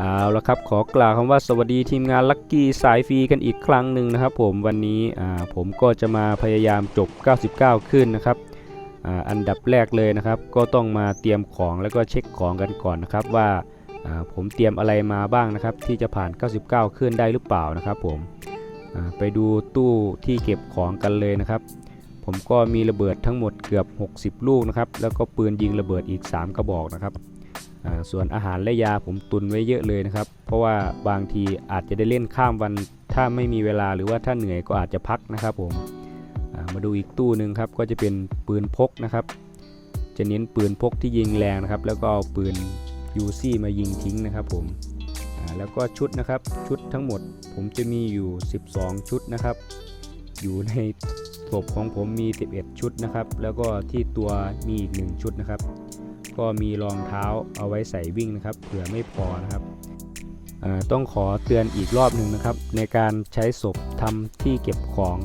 เอาละครับขอกล่าวคำว่าสวัสดีทีมงานลัคกี้สายฟรีกันอีกครั้งหนึ่งนะครับผมวันนี้ผมก็จะมาพยายามจบ 99 ขึ้นนะครับอ,อันดับแรกเลยนะครับ ก็ต้องมาเตรียมของแล้วก็เช็คของกันก่อนนะครับว่าผมเตรียมอะไรมาบ้างนะครับ ที่จะผ่าน 99 ขึ้นได้หรือเปล่านะครับผมไปดูตู้ที่เก็บของกันเลยนะครับ ผมก็มีระเบิดทั้งหมดเกือบ 60 ลูกนะครับแล้วก็ปืนยิงระเบิดอีก 3 กระบอกนะครับ ส่วนอาหารและยาผมตุนไว้เยอะเลยนะครับ เพราะว่าบางทีอาจจะได้เล่นข้ามวัน ถ้าไม่มีเวลาหรือว่าถ้าเหนื่อยก็อาจจะพักนะครับผมมาดูอีกตู้หนึ่งครับก็จะเป็นปืนพกนะครับ จะเน้นปืนพกที่ยิงแรงนะครับ แล้วก็เอาปืนยูซี่มายิงทิ้งนะครับผมแล้วก็ชุดนะครับชุดทั้งหมดผมจะมีอยู่ 12 ชุดนะครับ อยู่ในศพของผมมี 11 ชุดนะครับ แล้วก็ที่ตัวมีอีก 1 ชุดนะครับ ก็มีรองเท้าเอาไว้ใส่วิ่งนะครับเผื่อไม่พอนะครับต้องขอเตือนอีกรอบหนึ่งนะครับ ในการใช้ศพทำที่เก็บของ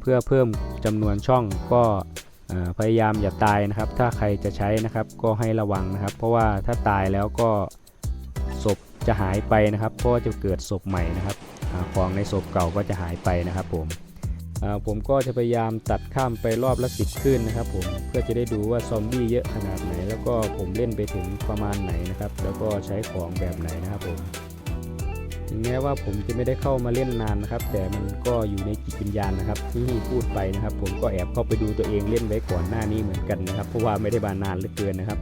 เพื่อเพิ่มจำนวนช่องก็พยายามอย่าตายนะครับ ถ้าใครจะใช้นะครับก็ให้ระวังนะครับ เพราะว่าถ้าตายแล้วก็ศพจะหายไปนะครับเพราะจะเกิดศพใหม่นะครับอของในศพเก่าก็จะหายไปนะครับผม ผมก็จะพยายามตัดข้ามไปรอบละสิบขึ้นนะครับผมเพื่อจะได้ดูว่าซอมบี้เยอะขนาดไหน แล้วก็ผมเล่นไปถึงประมาณไหนนะครับ แล้วก็ใช้ของแบบไหนนะครับผมถึงแม้ว่าผมจะไม่ได้เข้ามาเล่นนานนะครับ แต่มันก็อยู่ในจิตวิญญาณนะครับ ที่พูดไปนะครับ ผมก็แอบเข้าไปดูตัวเองเล่นไว้ก่อนหน้านี้เหมือนกันนะครับเพราะว่าไม่ได้บานานเหลือเกินนะครับ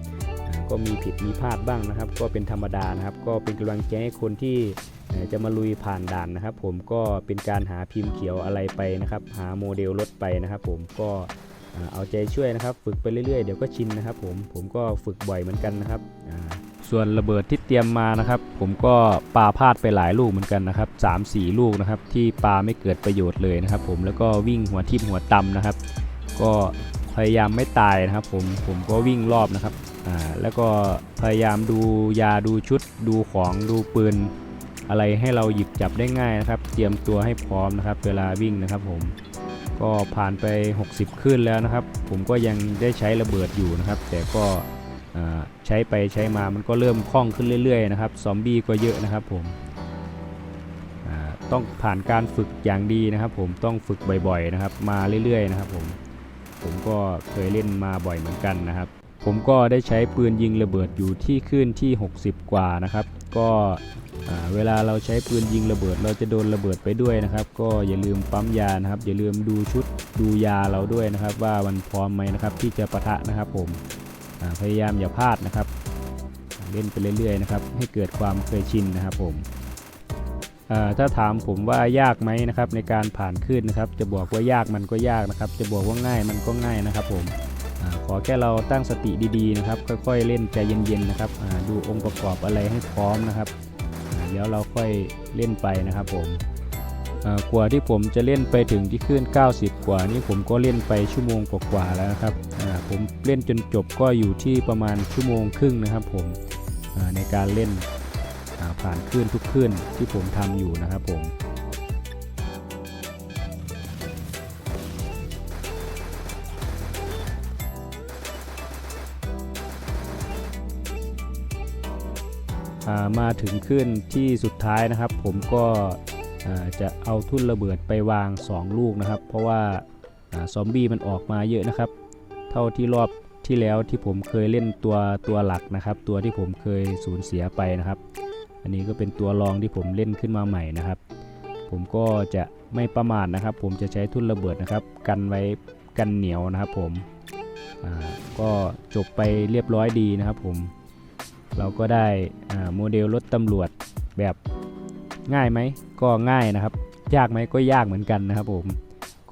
ก็มีผิดมีพลาดบ้างนะครับ ก็เป็นธรรมดานะครับ ก็เป็นกำลังใจให้คนที่จะมาลุยผ่านด่านนะครับ ผมก็เป็นการหาพิมพ์เขียวอะไรไปนะครับ หาโมเดลรถไปนะครับ ผมก็เอาใจช่วยนะครับ ฝึกไปเรื่อยๆเดี๋ยวก็ชินนะครับ ผมผมก็ฝึกบ่อยเหมือนกันนะครับส่วนระเบิดที่เตรียมมานะครับ ผมก็ปาพลาดไปหลายลูกเหมือนกันนะครับ3 4 ลูกนะครับ ที่ปาไม่เกิดประโยชน์เลยนะครับ ผมแล้วก็วิ่งหัวทิ่มหัวตำนะครับ ก็พยายามไม่ตายนะครับ ผมผมก็วิ่งรอบนะครับ อ่าแล้วก็พยายามดูยาดูชุด ดูของดูปืนอะไรให้เราหยิบจับได้ง่ายนะครับ เตรียมตัวให้พร้อมนะครับ เวลาวิ่งนะครับผมก็ผ่านไป 60 ขึ้นแล้วนะครับ ผมก็ยังได้ใช้ระเบิดอยู่นะครับ แต่ก็ใช้ไปใช้มามันก็เริ่มคล่องขึ้นเรื่อยๆนะครับซอมบี้ก็เยอะนะครับผมต้องผ่านการฝึกอย่างดีนะครับผมต้องฝึกบ่อยๆนะครับ มาเรื่อยๆนะครับผมผมก็เคยเล่นมาบ่อยเหมือนกันนะครับ ผมก็ได้ใช้ปืนยิงระเบิดอยู่ที่ขึ้นที่ 60 กว่านะครับ ก็เวลาเราใช้ปืนยิงระเบิด เราจะโดนระเบิดไปด้วยนะครับ ก็อย่าลืมปั๊มยานะครับ อย่าลืมดูชุดดูยาเราด้วยนะครับ ว่ามันพร้อมไหมนะครับ ที่จะปะทะนะครับ ผมพยายามอย่าพลาดนะครับ เล่นไปเรื่อยๆนะครับ ให้เกิดความเคยชินนะครับ ผมถ้าถามผมว่ายากไหมนะครับในการผ่านขึ้นนะครับ จะบอกว่ายากมันก็ยากนะครับ จะบอกว่าง่ายมันก็ง่ายนะครับ ผม ขอแค่เราตั้งสติดีๆนะครับ ค่อยๆเล่นใจเย็นๆนะครับดูองค์ประกอบอะไรให้พร้อมนะครับเดี๋ยวเราค่อยเล่นไปนะครับผมกว่าที่ผมจะเล่นไปถึงที่ขึ้น 90 กว่านี่ผมก็เล่นไปชั่วโมงกว่าๆแล้วนะครับผมเล่นจนจบก็อยู่ที่ประมาณชั่วโมงครึ่งนะครับ ผมในการเล่นผ่านคลื่นทุกคลื่นที่ผมทำอยู่นะครับผม มาถึงขึ้นที่สุดท้ายนะครับ ผมก็จะเอาทุ่นระเบิดไปวาง 2 ลูกนะครับ เพราะว่าอซอมบี้มันออกมาเยอะนะครับ เท่าที่รอบที่แล้วที่ผมเคยเล่นตัวตัวหลักนะครับ ตัวที่ผมเคยสูญเสียไปนะครับ อันนี้ก็เป็นตัวรองที่ผมเล่นขึ้นมาใหม่นะครับ ผมก็จะไม่ประมาทนะครับ ผมจะใช้ทุ่นระเบิดนะครับ กันไว้กันเหนียวนะครับ ผมก็จบไปเรียบร้อยดีนะครับ ผม เราก็ได้โมเดลรถตำรวจแบบง่ายไหมก็ง่ายนะครับ ยากไหมก็ยากเหมือนกันนะครับผม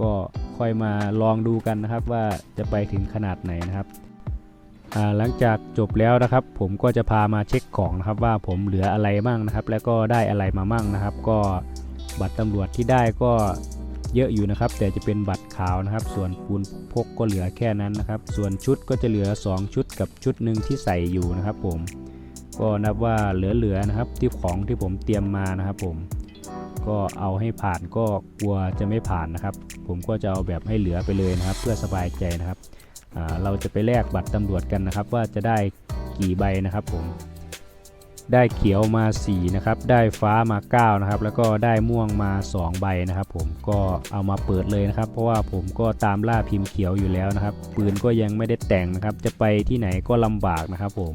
ก็ค่อยมาลองดูกันนะครับว่าจะไปถึงขนาดไหนนะครับหลังจากจบแล้วนะครับ ผมก็จะพามาเช็คของนะครับว่าผมเหลืออะไรมั่งนะครับ แล้วก็ได้อะไรมามั่งนะครับ ก็บัตรตำรวจที่ได้ก็เยอะอยู่นะครับ แต่จะเป็นบัตรขาวนะครับ ส่วนปูนพกก็เหลือแค่นั้นนะครับ ส่วนชุดก็จะเหลือ 2 ชุดกับชุดหนึ่งที่ใส่อยู่นะครับผม ก็นับว่าเหลือๆนะครับที่ของที่ผมเตรียมมานะครับ ผมก็เอาให้ผ่านก็กลัวจะไม่ผ่านนะครับ ผมก็จะเอาแบบให้เหลือไปเลยนะครับ เพื่อสบายใจนะครับเราจะไปแลกบัตรตำรวจกันนะครับ ว่าจะได้กี่ใบนะครับ ผม ได้เขียวมา4นะครับได้ฟ้ามา9นะครับแล้วก็ได้ม่วงมา 2 ใบนะครับ ผมก็เอามาเปิดเลยนะครับ เพราะว่าผมก็ตามล่าพิมพ์เขียวอยู่แล้วนะครับ ปืนก็ยังไม่ได้แต่งนะครับ จะไปที่ไหนก็ลำบากนะครับ ผม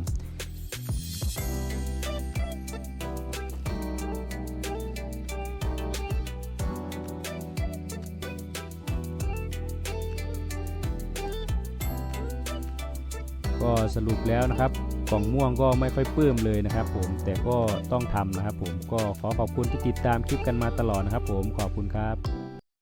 ก็สรุปแล้วนะครับกล่องม่วงก็ไม่ค่อยปลื้มเลยนะครับ ผมแต่ก็ต้องทำนะครับ ผมก็ขอขอบคุณที่ติดตามคลิปกันมาตลอดนะครับ ผมขอบคุณครับ